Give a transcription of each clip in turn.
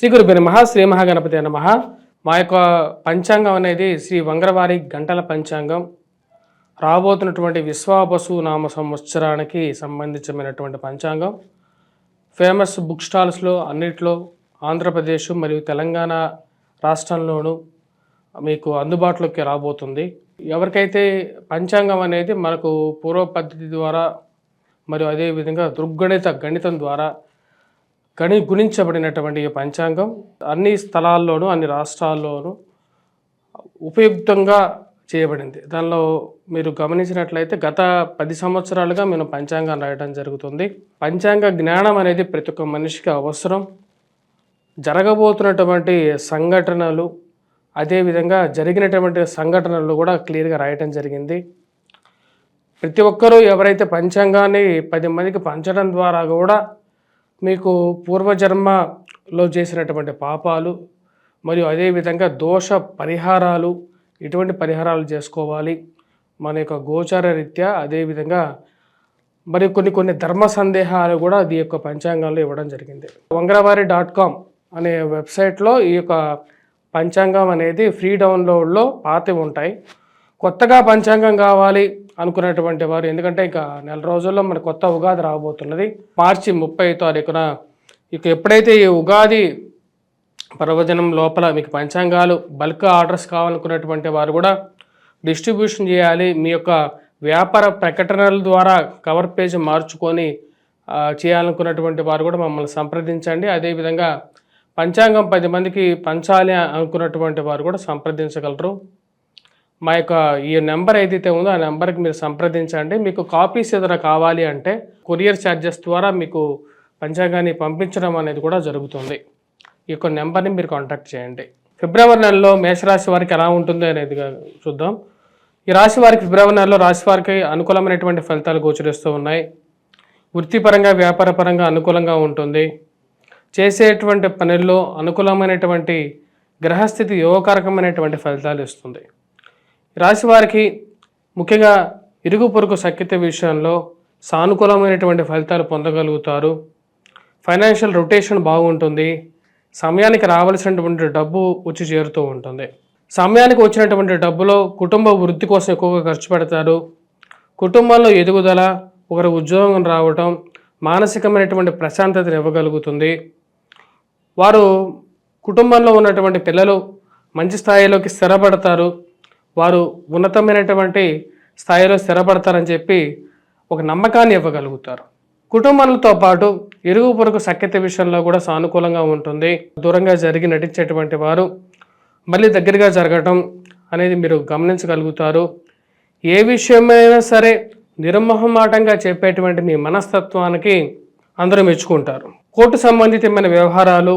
శ్రీ గురుబి నమ శ్రీ మహాగణపతి నమ. మా యొక్క పంచాంగం అనేది శ్రీ వంగరవారి గంటల పంచాంగం. రాబోతున్నటువంటి విశ్వాబసు నామ సంవత్సరానికి సంబంధించినటువంటి పంచాంగం. ఫేమస్ బుక్ స్టాల్స్లో అన్నిట్లో ఆంధ్రప్రదేశ్ మరియు తెలంగాణ రాష్ట్రంలోనూ మీకు అందుబాటులోకి రాబోతుంది. ఎవరికైతే పంచాంగం అనేది మనకు పూర్వ పద్ధతి ద్వారా మరియు అదేవిధంగా దృగ్గణిత గణితం ద్వారా గణి గుణించబడినటువంటి ఈ పంచాంగం అన్ని స్థలాల్లోనూ అన్ని రాష్ట్రాల్లోనూ ఉపయుక్తంగా చేయబడింది. దానిలో మీరు గమనించినట్లయితే గత పది సంవత్సరాలుగా మేము పంచాంగం రాయడం జరుగుతుంది. పంచాంగ జ్ఞానం అనేది ప్రతి ఒక్క మనిషికి అవసరం. జరగబోతున్నటువంటి సంఘటనలు అదేవిధంగా జరిగినటువంటి సంఘటనలు కూడా క్లియర్గా రాయటం జరిగింది. ప్రతి ఒక్కరూ ఎవరైతే పంచాంగాన్ని పది మందికి పంచడం ద్వారా కూడా మీకు పూర్వజన్మలో చేసినటువంటి పాపాలు మరియు అదేవిధంగా దోష పరిహారాలు ఎటువంటి పరిహారాలు చేసుకోవాలి. మన యొక్క గోచార రీత్యా అదేవిధంగా మరి కొన్ని కొన్ని ధర్మ సందేహాలు కూడా అది యొక్క పంచాంగంలో ఇవ్వడం జరిగింది. వంగరవారి డాట్ కామ్ అనే వెబ్సైట్లో ఈ యొక్క పంచాంగం అనేది ఫ్రీ డౌన్లోడ్లో పాతి ఉంటాయి. కొత్తగా పంచాంగం కావాలి అనుకున్నటువంటి వారు. ఎందుకంటే ఇక నెల రోజుల్లో మన కొత్త ఉగాది రాబోతున్నది. మార్చి ముప్పై తారీఖున ఇక ఎప్పుడైతే ఈ ఉగాది పర్వదినం లోపల మీకు పంచాంగాలు బల్క్ ఆర్డర్స్ కావాలనుకున్నటువంటి వారు కూడా డిస్ట్రిబ్యూషన్ చేయాలి. మీ యొక్క వ్యాపార ప్రకటనల ద్వారా కవర్ పేజ్ మార్చుకొని చేయాలనుకున్నటువంటి వారు కూడా మమ్మల్ని సంప్రదించండి. అదేవిధంగా పంచాంగం పది మందికి పంచాలి అనుకున్నటువంటి వారు కూడా సంప్రదించగలరు. మా యొక్క ఈ నెంబర్ ఏదైతే ఉందో ఆ నెంబర్కి మీరు సంప్రదించండి. మీకు కాపీస్ ఏదైనా కావాలి అంటే కొరియర్ ఛార్జెస్ ద్వారా మీకు పంచాంగాన్ని పంపించడం అనేది కూడా జరుగుతుంది. ఈ యొక్క నెంబర్ని మీరు కాంటాక్ట్ చేయండి. ఫిబ్రవరి నెలలో మేషరాశి వారికి ఎలా ఉంటుంది అనేది చూద్దాం. ఈ రాశి వారికి ఫిబ్రవరి నెలలో రాశి వారికి అనుకూలమైనటువంటి ఫలితాలు గోచరిస్తూ ఉన్నాయి. వృత్తిపరంగా వ్యాపారపరంగా అనుకూలంగా ఉంటుంది. చేసేటువంటి పనుల్లో అనుకూలమైనటువంటి గ్రహస్థితి యోగకారకమైనటువంటి ఫలితాలు ఇస్తుంది. రాశి వారికి ముఖ్యంగా ఇరుగు పొరుగు సఖ్యత విషయంలో సానుకూలమైనటువంటి ఫలితాలు పొందగలుగుతారు. ఫైనాన్షియల్ రొటేషన్ బాగుంటుంది. సమయానికి రావాల్సినటువంటి డబ్బు వచ్చి చేరుతూ ఉంటుంది. సమయానికి వచ్చినటువంటి డబ్బులో కుటుంబ వృద్ధి కోసం ఎక్కువగా ఖర్చు పెడతారు. కుటుంబంలో ఎదుగుదల ఒకరి ఉద్యోగం రావటం మానసికమైనటువంటి ప్రశాంతతను ఇవ్వగలుగుతుంది. వారు కుటుంబంలో ఉన్నటువంటి పిల్లలు మంచి స్థాయిలోకి స్థిరపడతారు. వారు ఉన్నతమైనటువంటి స్థాయిలో స్థిరపడతారని చెప్పి ఒక నమ్మకాన్ని ఇవ్వగలుగుతారు. కుటుంబాలతో పాటు ఇరుగు పొరుగు సఖ్యత విషయంలో కూడా సానుకూలంగా ఉంటుంది. దూరంగా జరిగి నటించేటువంటి వారు మళ్ళీ దగ్గరగా జరగటం అనేది మీరు గమనించగలుగుతారు. ఏ విషయమైనా సరే నిర్మోహమాటంగా చెప్పేటువంటి మీ మనస్తత్వానికి అందరూ మెచ్చుకుంటారు. కోర్టు సంబంధితమైన వ్యవహారాలు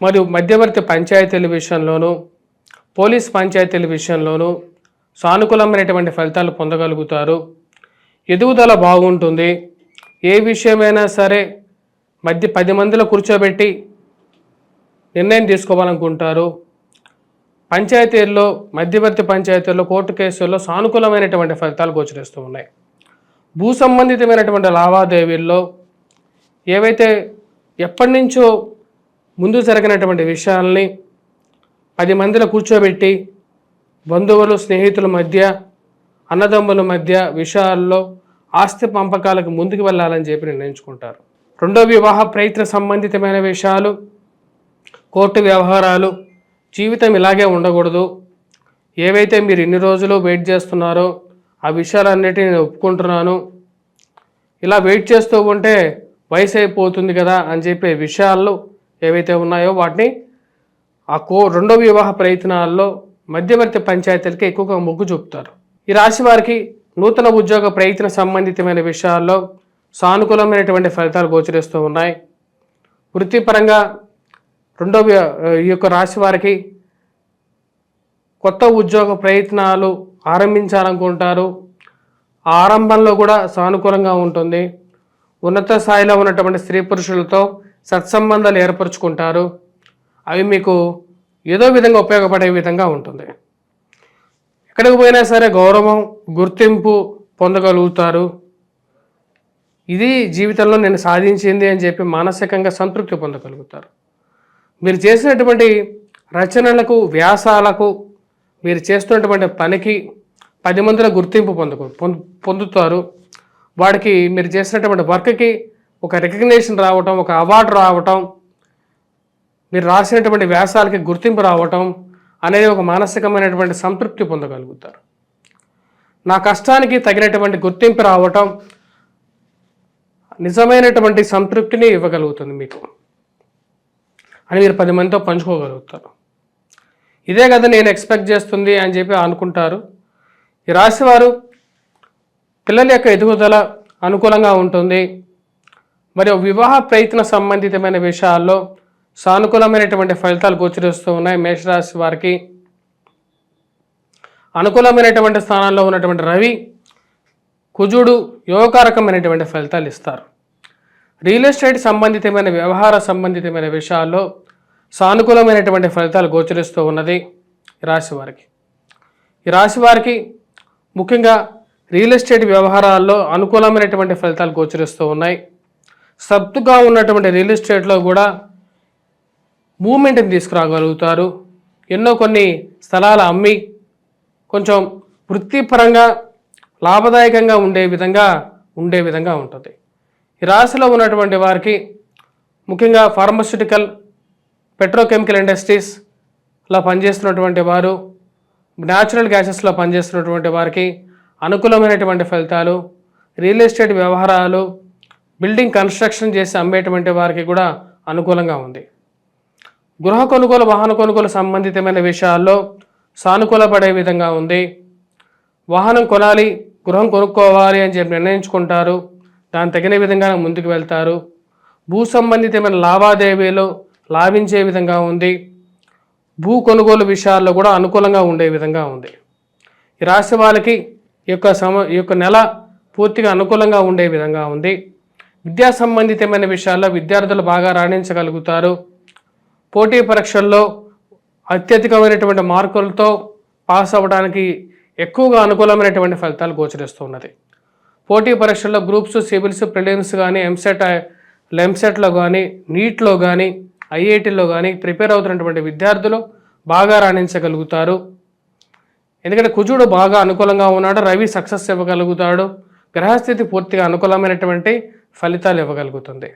మరియు మధ్యవర్తి పంచాయతీల విషయంలోనూ పోలీస్ పంచాయతీల విషయంలోనూ సానుకూలమైనటువంటి ఫలితాలు పొందగలుగుతారు. ఎదుగుదల బాగుంటుంది. ఏ విషయమైనా సరే మధ్య పది మందిలో కూర్చోబెట్టి నిర్ణయం తీసుకోవాలనుకుంటారు. పంచాయతీల్లో మధ్యవర్తి పంచాయతీల్లో కోర్టు కేసుల్లో సానుకూలమైనటువంటి ఫలితాలు గోచరిస్తూ ఉన్నాయి. భూ సంబంధితమైనటువంటి లావాదేవీల్లో ఏవైతే ఎప్పటి నుంచో ముందు జరిగినటువంటి విషయాల్ని పది మందిలో కూర్చోబెట్టి బంధువులు స్నేహితుల మధ్య అన్నదమ్ముల మధ్య విషయాల్లో ఆస్తి పంపకాలకు ముందుకు వెళ్ళాలని చెప్పి నిర్ణయించుకుంటారు. రెండో వివాహ ప్రయత్న సంబంధితమైన విషయాలు కోర్టు వ్యవహారాలు జీవితం ఇలాగే ఉండకూడదు. ఏవైతే మీరు ఇన్ని రోజులు వెయిట్ చేస్తున్నారో ఆ విషయాలన్నిటిని నేను ఒప్పుకుంటున్నాను. ఇలా వెయిట్ చేస్తూ ఉంటే వయసు అయిపోతుంది కదా అని చెప్పే విషయాలు ఏవైతే ఉన్నాయో వాటిని ఆ కో రెండో వివాహ ప్రయత్నాల్లో మధ్యవర్తి పంచాయతీలకి ఎక్కువగా మొగ్గు చూపుతారు. ఈ రాశి వారికి నూతన ఉద్యోగ ప్రయత్న సంబంధితమైన విషయాల్లో సానుకూలమైనటువంటి ఫలితాలు గోచరిస్తూ ఉన్నాయి. వృత్తిపరంగా రెండో వి- ఈ యొక్క రాశి వారికి కొత్త ఉద్యోగ ప్రయత్నాలు ఆరంభించాలనుకుంటారు. ఆరంభంలో కూడా సానుకూలంగా ఉంటుంది. ఉన్నత స్థాయిలో ఉన్నటువంటి స్త్రీ పురుషులతో సత్సంబంధాలు ఏర్పరచుకుంటారు. అవి మీకు ఏదో విధంగా ఉపయోగపడే విధంగా ఉంటుంది. ఎక్కడికి పోయినా సరే గౌరవం గుర్తింపు పొందగలుగుతారు. ఇది జీవితంలో నేను సాధించింది అని చెప్పి మానసికంగా సంతృప్తి పొందగలుగుతారు. మీరు చేసినటువంటి రచనలకు వ్యాసాలకు మీరు చేస్తున్నటువంటి పనికి పది మందిలో గుర్తింపు పొందుకు పొందు- పొందుతారు. వాడికి మీరు చేసినటువంటి వర్క్కి ఒక రికగ్నేషన్ రావటం ఒక అవార్డు రావటం మీరు రాసినటువంటి వ్యాసాలకి గుర్తింపు రావటం అనేది ఒక మానసికమైనటువంటి సంతృప్తి పొందగలుగుతారు. నా కష్టానికి తగినటువంటి గుర్తింపు రావటం నిజమైనటువంటి సంతృప్తిని ఇవ్వగలుగుతుంది మీకు అని మీరు పది మందితో పంచుకోగలుగుతారు. ఇదే కదా నేను ఎక్స్పెక్ట్ చేస్తుంది అని చెప్పి అనుకుంటారు. ఈ రాశివారు పిల్లల యొక్క ఎదుగుదల అనుకూలంగా ఉంటుంది. మరియు వివాహ ప్రయత్న సంబంధితమైన విషయాల్లో సానుకూలమైనటువంటి ఫలితాలు గోచరిస్తూ ఉన్నాయి. మేషరాశి వారికి అనుకూలమైనటువంటి స్థానాల్లో ఉన్నటువంటి రవి కుజుడు యోగకారకమైనటువంటి ఫలితాలు ఇస్తారు. రియల్ ఎస్టేట్ సంబంధితమైన వ్యవహార సంబంధితమైన విషయాల్లో సానుకూలమైనటువంటి ఫలితాలు గోచరిస్తూ ఉన్నది ఈ రాశి వారికి. ఈ రాశి వారికి ముఖ్యంగా రియల్ ఎస్టేట్ వ్యవహారాల్లో అనుకూలమైనటువంటి ఫలితాలు గోచరిస్తూ ఉన్నాయి. సబ్తుగా ఉన్నటువంటి రియల్ ఎస్టేట్లో కూడా మూమెంట్ని తీసుకురాగలుగుతారు. ఎన్నో కొన్ని స్థలాలు అమ్మి కొంచెం వృత్తిపరంగా లాభదాయకంగా ఉండే విధంగా ఉండే విధంగా ఉంటుంది. ఈ రాశిలో ఉన్నటువంటి వారికి ముఖ్యంగా ఫార్మస్యూటికల్ పెట్రోకెమికల్ ఇండస్ట్రీస్లో పనిచేస్తున్నటువంటి వారు న్యాచురల్ గ్యాసెస్లో పనిచేస్తున్నటువంటి వారికి అనుకూలమైనటువంటి ఫలితాలు రియల్ ఎస్టేట్ వ్యవహారాలు బిల్డింగ్ కన్స్ట్రక్షన్ చేసి అమ్మేటువంటి వారికి కూడా అనుకూలంగా ఉంది. గృహ కొనుగోలు వాహన కొనుగోలు సంబంధితమైన విషయాల్లో సానుకూలపడే విధంగా ఉంది. వాహనం కొనాలి గృహం కొనుక్కోవాలి అని చెప్పి నిర్ణయించుకుంటారు. దాని తగిన విధంగా ముందుకు వెళ్తారు. భూ సంబంధితమైన లావాదేవీలు లాభించే విధంగా ఉంది. భూ కొనుగోలు విషయాల్లో కూడా అనుకూలంగా ఉండే విధంగా ఉంది. ఈ రాశి వాళ్ళకి ఈ యొక్క సమ ఈ యొక్క నెల పూర్తిగా అనుకూలంగా ఉండే విధంగా ఉంది. విద్యా సంబంధితమైన విషయాల్లో విద్యార్థులు బాగా రాణించగలుగుతారు. పోటీ పరీక్షల్లో అత్యధికమైనటువంటి మార్కులతో పాస్ అవ్వడానికి ఎక్కువగా అనుకూలమైనటువంటి ఫలితాలు గోచరిస్తున్నది. పోటీ పరీక్షల్లో గ్రూప్స్ సివిల్స్ ప్రిలిమ్స్ కానీ ఎంసెట్ లెమ్సెట్లో కానీ నీట్లో కానీ ఐఐటీలో కానీ ప్రిపేర్ అవుతున్నటువంటి విద్యార్థులు బాగా రాణించగలుగుతారు. ఎందుకంటే కుజుడు బాగా అనుకూలంగా ఉన్నాడు రవి సక్సెస్ ఇవ్వగలుగుతాడు గ్రహస్థితి పూర్తిగా అనుకూలమైనటువంటి ఫలితాలు ఇవ్వగలుగుతుంది.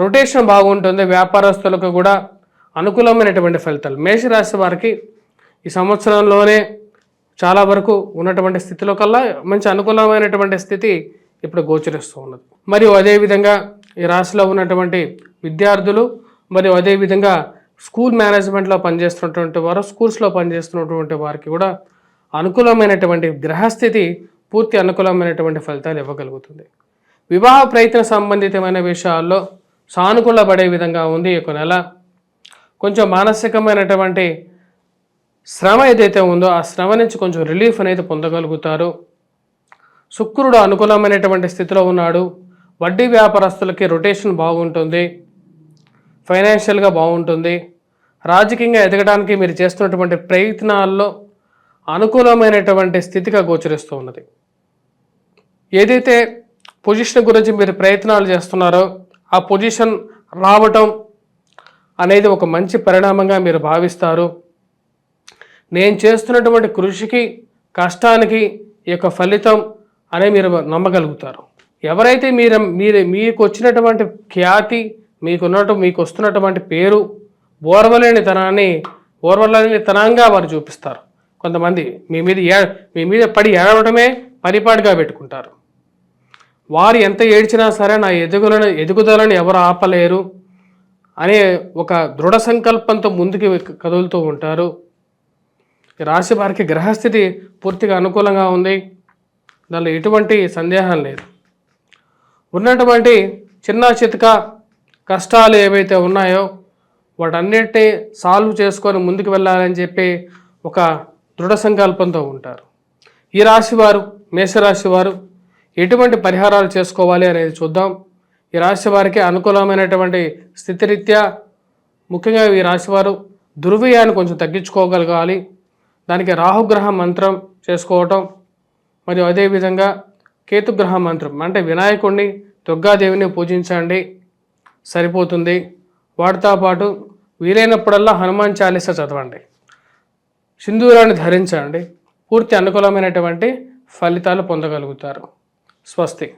రొటేషన్ బాగుంటుంది వ్యాపారస్తులకు కూడా అనుకూలమైనటువంటి ఫలితాలు. మేషరాశి వారికి ఈ సంవత్సరంలోనే చాలా వరకు ఉన్నటువంటి స్థితిలో కల్లా మంచి అనుకూలమైనటువంటి స్థితి ఇప్పుడు గోచరిస్తూ ఉన్నది. మరియు అదేవిధంగా ఈ రాశిలో ఉన్నటువంటి విద్యార్థులు మరియు అదేవిధంగా స్కూల్ మేనేజ్మెంట్లో పనిచేస్తున్నటువంటి వారు స్కూల్స్లో పనిచేస్తున్నటువంటి వారికి కూడా అనుకూలమైనటువంటి గ్రహస్థితి పూర్తి అనుకూలమైనటువంటి ఫలితాలు ఇవ్వగలుగుతుంది. వివాహ ప్రయత్న సంబంధితమైన విషయాల్లో సానుకూలపడే విధంగా ఉంది. ఈ యొక్క నెల కొంచెం మానసికమైనటువంటి శ్రమ ఏదైతే ఉందో ఆ శ్రమ నుంచి కొంచెం రిలీఫ్ అనేది పొందగలుగుతారు. శుక్రుడు అనుకూలమైనటువంటి స్థితిలో ఉన్నాడు. వడ్డీ వ్యాపారస్తులకి రొటేషన్ బాగుంటుంది. ఫైనాన్షియల్గా బాగుంటుంది. రాజకీయంగా ఎదగడానికి మీరు చేస్తున్నటువంటి ప్రయత్నాల్లో అనుకూలమైనటువంటి స్థితిగా గోచరిస్తూ ఉన్నది. ఏదైతే పొజిషన్ గురించి మీరు ప్రయత్నాలు చేస్తున్నారో ఆ పొజిషన్ రావటం అనేది ఒక మంచి పరిణామంగా మీరు భావిస్తారు. నేను చేస్తున్నటువంటి కృషికి కష్టానికి ఈ యొక్క ఫలితం అనే మీరు నమ్మగలుగుతారు. ఎవరైతే మీరు మీరు మీకు వచ్చినటువంటి ఖ్యాతి మీకున్నట్టు మీకు వస్తున్నటువంటి పేరు ఓర్వలేని తనాన్ని ఓర్వలేని తనంగా వారు చూపిస్తారు. కొంతమంది మీ మీద ఏ- మీ మీద పడి ఏడవడమే పరిపాటిగా పెట్టుకుంటారు. వారు ఎంత ఏడ్చినా సరే నా ఎదుగులను ఎదుగుదలను ఎవరు ఆపలేరు. అనే ఒక దృఢ సంకల్పంతో ముందుకు కదులుతూ ఉంటారు. రాశి వారికి గ్రహస్థితి పూర్తిగా అనుకూలంగా ఉంది. దానిలో ఎటువంటి సందేహం లేదు. ఉన్నటువంటి చిన్న చితక కష్టాలు ఏవైతే ఉన్నాయో వాటన్నిటిని సాల్వ్ చేసుకొని ముందుకు వెళ్ళాలని చెప్పి ఒక దృఢ సంకల్పంతో ఉంటారు. ఈ రాశివారు మేషరాశి వారు ఎటువంటి పరిహారాలు చేసుకోవాలి అనేది చూద్దాం. ఈ రాశి వారికి అనుకూలమైనటువంటి స్థితిరీత్యా ముఖ్యంగా ఈ రాశివారు దుర్వ్యయాన్ని కొంచెం తగ్గించుకోగలగాలి. దానికి రాహుగ్రహ మంత్రం చేసుకోవటం మరియు అదేవిధంగా కేతుగ్రహ మంత్రం అంటే వినాయకుడిని దుర్గాదేవిని పూజించండి. సరిపోతుంది. వాటితో పాటు వీలైనప్పుడల్లా హనుమాన్ చాలీస చదవండి. సింధూరాన్ని ధరించండి. పూర్తి అనుకూలమైనటువంటి ఫలితాలు పొందగలుగుతారు. స్వస్తి.